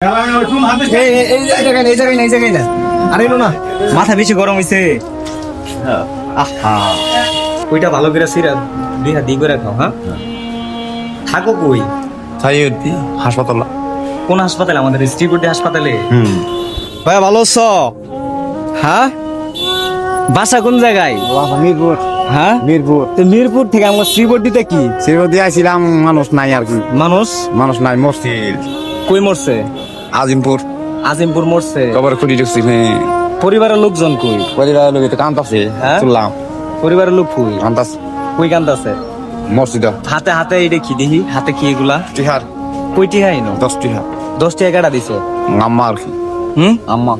এই এই- এই জায়গায় না, এই জায়গায় না, এই জায়গায় না আরে না মাথা বেশি গরম হয়েছে আহা ওইটা ভালো করে সিরা দুই হাত দিয়ে করে খাও হ্যাঁ? থাকো কই? সাইয়দি হাসপাতাল। কোন হাসপাতালে? আমাদের শ্রীপুরটি হাসপাতালে। হুম। ভাই ভালো আছো? হ্যাঁ? বাসা কোন জায়গায়? মিরপুর। হ্যাঁ? মিরপুর। তো মিরপুর থেকে আমার শ্রীবর্দিতে কি? সেরকম দিয়েছিলাম মানুষ নাই আর কি। মানুষ? মানুষ নাই মসজিদ। কই মরছে? আজিমপুর। আজিমপুর মরছে। কবর খুঁড়ি ঢুকছি পরিবারের লোকজন কই? পরিবার লোক তো কান্তাছে হ্যাঁ? শুনলাম পরিবারের লোক কই? কান্তাছে কই কান্দাছে? মসজিদ হাতে হাতে এটা কি দেখি হাতে কি এগুলা? টিহার কই কইটি হাইনো দশ টিহার দশটি এগারো দিছে? আম্মা আর কি। হুম? আম্মা।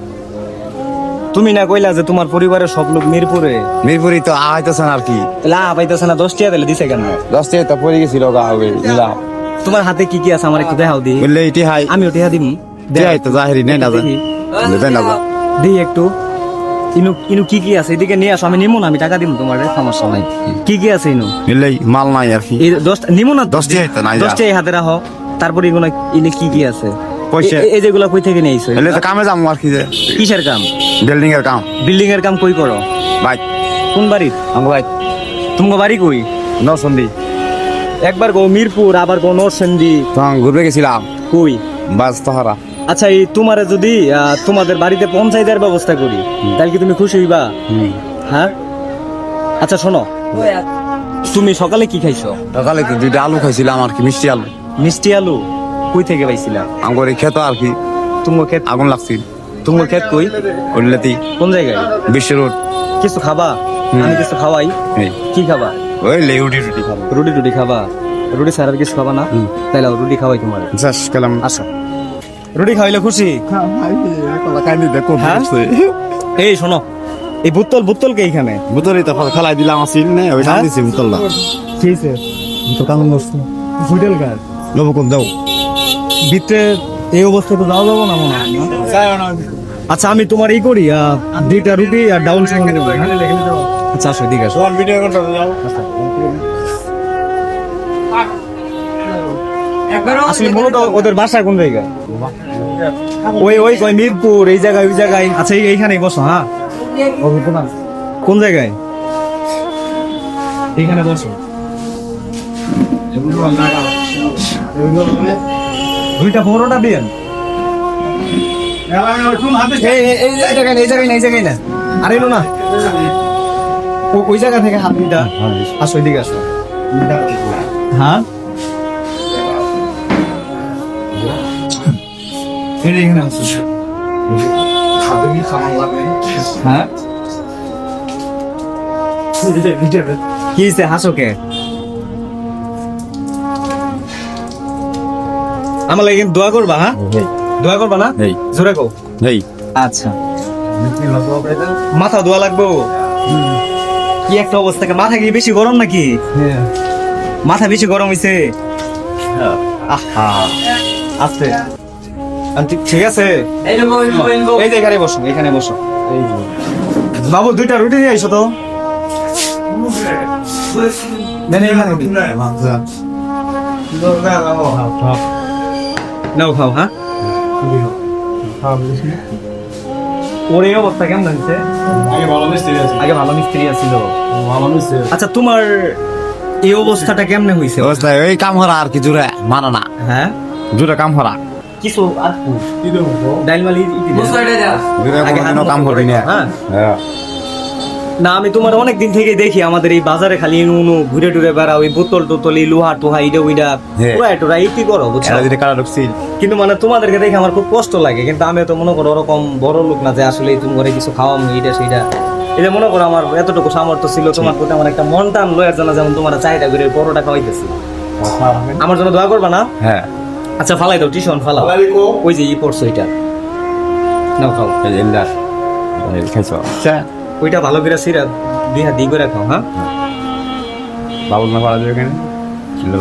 তুমি না কইলা যে তোমার পরিবারের সব লোক মিরপুরে? মিরপুরি তো না আর কি। লা পাইতেছে না দশটি দিলে দিছে কেন? দশ টিহা তো পড়ে গেছিল গা হবে তোমার হাতে কি কি আছে আমার একটু দেখাও দি। বললে এটি হাই আমি ওটি দিম। টিহাই তো জাহেরি নেই না দেখি। দেবে না যা। দিই একটু। ইনু ইনু কি কি আছে? এদিকে নিয়ে আসো আমি নিমু না আমি টাকা দিব তোমার সমস্যা নাই। কি কি আছে ইনু? মাল নাই আর কি। এই দশ নিমু না? দশ টিহাই তো নাই যা। দশটা এই হাতে রাখো। তারপর এগুলো ইনে কি কি আছে? পয়সা। এই যেগুলা কই থেকে নিয়ে আইছো তো কামে যাব আর কি যে। কিসের কাম? বিল্ডিং এর কাম। বিল্ডিং এর কাম কই করো? বাইক কোন বাড়ির? আমার ভাই তোমার বাড়ি কই? নসন্দি একবার গো মিরপুর আবার গো নরসেন্দি ঘুরবে গেছিলাম। কই? বাস তাহারা। আচ্ছা এই তোমারে যদি তোমাদের বাড়িতে পঞ্চায়েতের ব্যবস্থা করি তাহলে কি তুমি খুশি হইবা? হ্যাঁ? আচ্ছা শোনো। তুমি সকালে কি খাইছো? সকালে দুইটা আলু খাইছিলাম আর কি মিষ্টি আলু। মিষ্টি আলু? কই থেকে পাইছিলা? আমার এই খেত আর কি। তোমার ক্ষেত? আগুন লাগছিল তোমার ক্ষেত কই? ওইলাতেই কোন জায়গায়? বিশ্ব রোড। কিছু খাবা? আমি কিছু খাওয়াই। কি খাবা? ওই লেউডি রুটি খাবা। রুটি টুটি খাবা? রুটি ছাড়া আর কিছু খাবা না? তাইলে রুটি খাওয়াই তোমার। শেষ গেলাম আসো। রুটি খাইলে খুশি? হ্যাঁ? এই শোনো এই বুত্তল বুত্তল কে এইখানে। বুতরি তো খেলাই দিলাম আসিল নে ওই হ্যাঁ? দিছি বুতলটা। কিছে তো কাম করছে হোটেল কার? লোক কোন দাও। ভিতরে এই অবস্থায় তো যাওয়া যাব না মনে হয়। না? আচ্ছা আমি তোমার এই করি দুইটা রুটি আর ডাউন সঙ্গে নেব। হ্যাঁ? আচ্ছা আসো এদিকে আসো। ভিডিও করতে যাও। আসলে মূলত ওদের বাসা কোন জায়গায় ওই ওই কই মিরপুর এই জায়গায় ওই জায়গায়। আচ্ছা এই- এইখানেই বসো হ্যাঁ? কোন জায়গায়? এইখানে বসো। দুইটা বড়টা দিয়েন এই জায়গায় না, এই জায়গায় না এই জায়গায় না আরে এলো না। ও- ওই জায়গা থেকে হাত দুইটা আসো এদিকে আসো। হ্যাঁ? যে এখানে আসো হ্যাঁ? কি হয়েছে হাসো কে? আমার লাগে দোয়া করবা হ্যাঁ? দোয়া করবা না? জোরে কো এই আচ্ছা। মাথা ধোয়া লাগবো? কি একটা অবস্থা মাথা কি বেশি গরম নাকি? মাথা বেশি গরম হইছে? আহা। আস্তে ঠিক আছে? এই যে এখানে বসো এখানে বসো। বাবু দুইটা রুটি নিয়ে আইসো তো। নাও খাও হ্যাঁ? ওর এই অবস্থা কেমন হয়েছে? আগে ভালো মিস্ত্রি আছিল। আচ্ছা তোমার এই অবস্থাটা কেমনে হয়েছে অবস্থা ওই কাম হরা আর কি জুড়ে মানা না। হ্যাঁ? জুড়ে কাম হরা। কিছু আর ডাইল মালি আগে কোনোদিনও কাম করবি না। হ্যাঁ। হ্যাঁ। না আমি তোমার অনেক দিন থেকে দেখি আমাদের এই বাজারে খালি উনু ঘুরে টুরে বেড়া ওই বোতল টোতল এই লোহা টোহা ইডা উইডা। হ্যাঁ। পুরা টোরা এই কি করো বুঝছ? কিন্তু মানে তোমাদেরকে দেখে আমার খুব কষ্ট লাগে কিন্তু আমি তো মনে করো ওরকম বড় লোক না যে আসলে তুমি করে কিছু খাওয়াম এইটা সেইটা। এটা মনে করো আমার এতটুকু সামর্থ্য ছিল তোমার প্রতি আমার একটা মন টান লয়ের জন্য যেমন তোমার চাহিদা করে পরোটা খাওয়াইতেছি। আমার জন্য দোয়া করবা না? হ্যাঁ। আচ্ছা ফালাই দাও টিউশন ফালাও। ওই যে ই পড়ছো এটা। নাও খাও। ইল্লাস খাইছ। আচ্ছা ওইটা ভালো করে সিরা দুই হাত দিয়ে করে খাও হ্যাঁ? বাবুল না যাবে কেন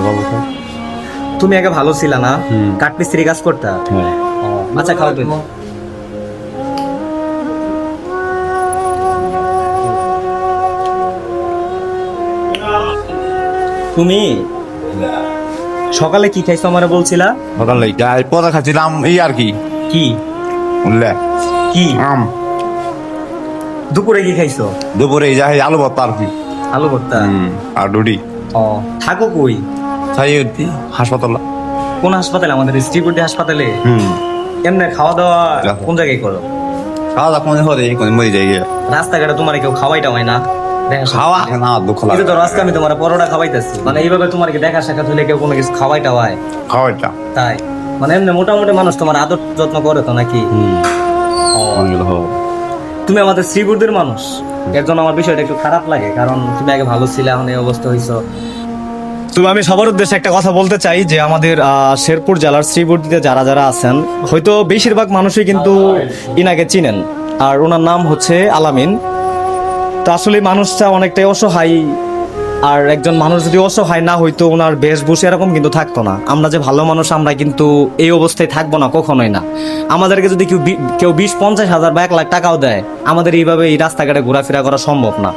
বাবু তো। তুমি আগে ভালো ছিল না। কাঠমিস্ত্রি কাজ করতা? হ্যাঁ। আচ্ছা খাও তুমি। তুমি? সকালে কি খাইছো আমারে বলছিলা? সকালে পদা খাচ্ছিলাম এই আর কি। কি? বুঝলে? কি? আম। দুপুরে কি খাইছো? দুপুরে যা হয় আলু ভর্তা আর কি। আলু ভর্তা? আর ডুডি ও থাকো কই? তাই হাসপাতাল। কোন হাসপাতালে? আমাদের স্ত্রীপুরটি হাসপাতালে? হুম। এমনি খাওয়া দাওয়া কোন জায়গায় করো? খাওয়া দাওয়া কোন হরে কোন মরে যাই রাস্তাঘাটে তোমার কেউ খাওয়াইটা হয় না। খাওয়া? হলে। না দুঃখ লাগে। যে আজকে আমি তোমার পরোটা খাওয়াইতেছি। মানে এইভাবে তোমার কি দেখা সাক্ষাৎ হলে কেউ কোনো কিছু তাই। মানে এমনি মোটামুটি মানুষ তোমার আদর যত্ন করে তো নাকি? তুমি আমাদের শ্রীপুরদের মানুষ। এর জন্য আমার বিষয়টা একটু খারাপ লাগে কারণ তুমি আগে ভালো ছিলে এখন এই অবস্থা হয়েছ তুমি আমি সবার উদ্দেশ্যে একটা কথা বলতে চাই যে আমাদের আহ, শেরপুর জেলার শ্রীবর্তীতে যারা যারা আছেন হয়তো বেশিরভাগ মানুষই কিন্তু ইনাকে চিনেন। আর ওনার নাম হচ্ছে আলামিন। তো আসলে মানুষটা অনেকটাই অসহায়, আর একজন মানুষ যদি অসহায় না হইতো, ওনার বেশভূষা এরকম কিন্তু থাকতো না। আমরা যে ভালো মানুষ, আমরা কিন্তু এই অবস্থায় থাকব না, কখনোই না। আমাদেরকে যদি কেউ কেউ বিশ, পঞ্চাশ হাজার বা এক লাখ টাকাও দেয়, আমাদের এইভাবে এই রাস্তাঘাটে ঘোরাফেরা করা সম্ভব না।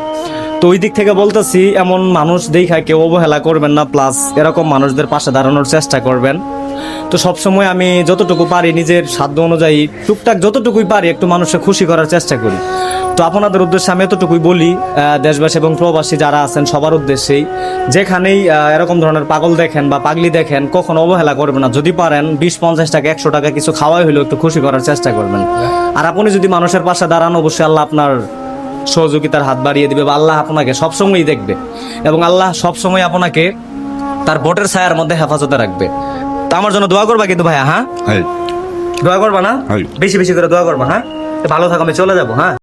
তো ওই দিক থেকে বলতেছি, এমন মানুষ দেখা কেউ অবহেলা করবেন না, প্লাস এরকম মানুষদের পাশে দাঁড়ানোর চেষ্টা করবেন। তো সবসময় আমি যতটুকু পারি, নিজের সাধ্য অনুযায়ী, টুকটাক যতটুকুই পারি, একটু মানুষকে খুশি করার চেষ্টা করি। তো আপনাদের উদ্দেশ্যে আমি এতটুকুই বলি দেশবাসী এবং প্রবাসী যারা আছেন সবার উদ্দেশ্যেই যেখানেই এরকম ধরনের পাগল দেখেন বা পাগলি দেখেন কখনো অবহেলা করবেন না। যদি পারেন বিশ পঞ্চাশ টাকা একশো টাকা কিছু খাওয়াই হলেও একটু খুশি করার চেষ্টা করবেন। আর আপনি যদি মানুষের পাশে দাঁড়ান অবশ্যই আল্লাহ আপনার সহযোগিতার হাত বাড়িয়ে দিবে বা আল্লাহ আপনাকে সবসময়ই দেখবে। এবং আল্লাহ সবসময় আপনাকে তার ভোটের ছায়ার মধ্যে হেফাজতে রাখবে। তা আমার জন্য দোয়া করবা কিন্তু ভাইয়া হ্যাঁ? হ্যাঁ দোয়া করবা না? বেশি বেশি করে দোয়া করবা হ্যাঁ? ভালো থাকো আমি চলে যাব হ্যাঁ?